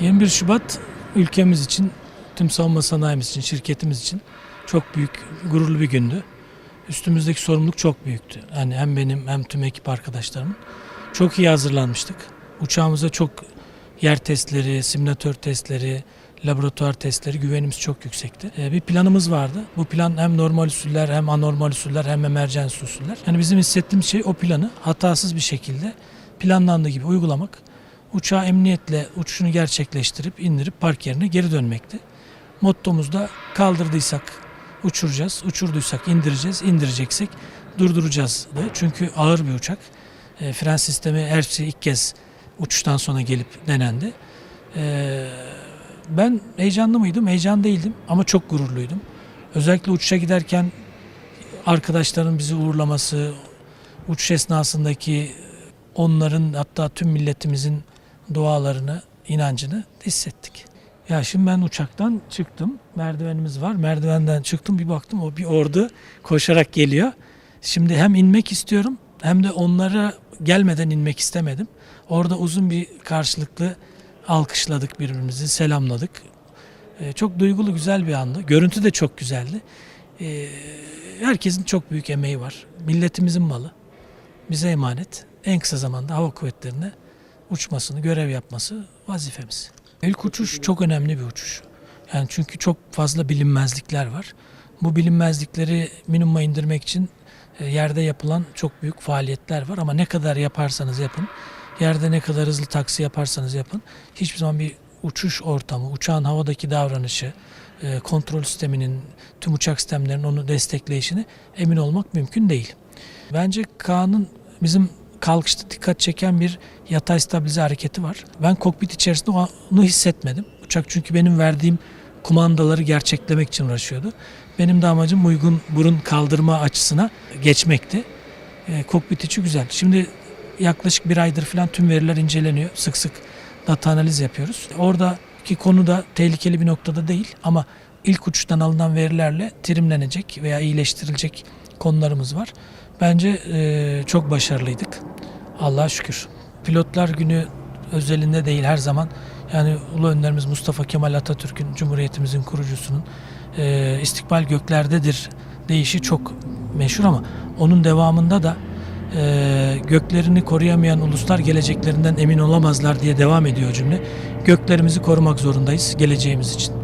21 Şubat ülkemiz için, tüm savunma sanayimiz için, şirketimiz için çok büyük, gururlu bir gündü. Üstümüzdeki sorumluluk çok büyüktü. Yani hem benim hem tüm ekip arkadaşlarımın. Çok iyi hazırlanmıştık. Uçağımıza çok yer testleri, simülatör testleri, laboratuvar testleri güvenimiz çok yüksekti. Ee, bir planımız vardı. Bu plan hem normal usuller hem anormal usuller hem emergency usuller. Yani bizim hissettiğimiz şey o planı hatasız bir şekilde planlandığı gibi uygulamak. Uçağı emniyetle uçuşunu gerçekleştirip indirip park yerine geri dönmekti. Mottomuz da kaldırdıysak uçuracağız, uçurduysak indireceğiz, indireceksek durduracağız. Çünkü ağır bir uçak. E, fren sistemi her şey ilk kez uçuştan sonra gelip denendi. E, ben heyecanlı mıydım? Heyecan değildim ama çok gururluydum. Özellikle uçuşa giderken arkadaşların bizi uğurlaması, uçuş esnasındaki onların hatta tüm milletimizin dualarını, inancını hissettik. Ya şimdi ben uçaktan çıktım. Merdivenimiz var. Merdivenden çıktım bir baktım o bir ordu koşarak geliyor. Şimdi hem inmek istiyorum hem de onlara gelmeden inmek istemedim. Orada uzun bir karşılıklı alkışladık birbirimizi, selamladık. Ee, çok duygulu güzel bir andı. Görüntü de çok güzeldi. Ee, herkesin çok büyük emeği var. Milletimizin malı. Bize emanet. En kısa zamanda hava kuvvetlerine uçmasını, görev yapması vazifemiz. İlk uçuş çok önemli bir uçuş. Yani çünkü çok fazla bilinmezlikler var. Bu bilinmezlikleri minimuma indirmek için e, yerde yapılan çok büyük faaliyetler var ama ne kadar yaparsanız yapın, yerde ne kadar hızlı taksi yaparsanız yapın, hiçbir zaman bir uçuş ortamı, uçağın havadaki davranışı, e, kontrol sisteminin, tüm uçak sistemlerinin onu destekleyişini emin olmak mümkün değil. Bence Kaan'ın bizim kalkışta dikkat çeken bir yatay stabilize hareketi var. Ben kokpit içerisinde onu hissetmedim. Uçak çünkü benim verdiğim kumandaları gerçeklemek için uğraşıyordu. Benim de amacım uygun burun kaldırma açısına geçmekti. E, kokpit içi güzel. Şimdi yaklaşık bir aydır falan tüm veriler inceleniyor. Sık sık data analiz yapıyoruz. Oradaki konu da tehlikeli bir noktada değil ama ilk uçuştan alınan verilerle trimlenecek veya iyileştirilecek konularımız var. Bence e, çok başarılıydık. Allah'a şükür. Pilotlar günü özelinde değil her zaman yani Ulu Önderimiz Mustafa Kemal Atatürk'ün Cumhuriyetimizin kurucusunun e, istikbal göklerdedir deyişi çok meşhur ama onun devamında da e, göklerini koruyamayan uluslar geleceklerinden emin olamazlar diye devam ediyor cümle. Göklerimizi korumak zorundayız geleceğimiz için.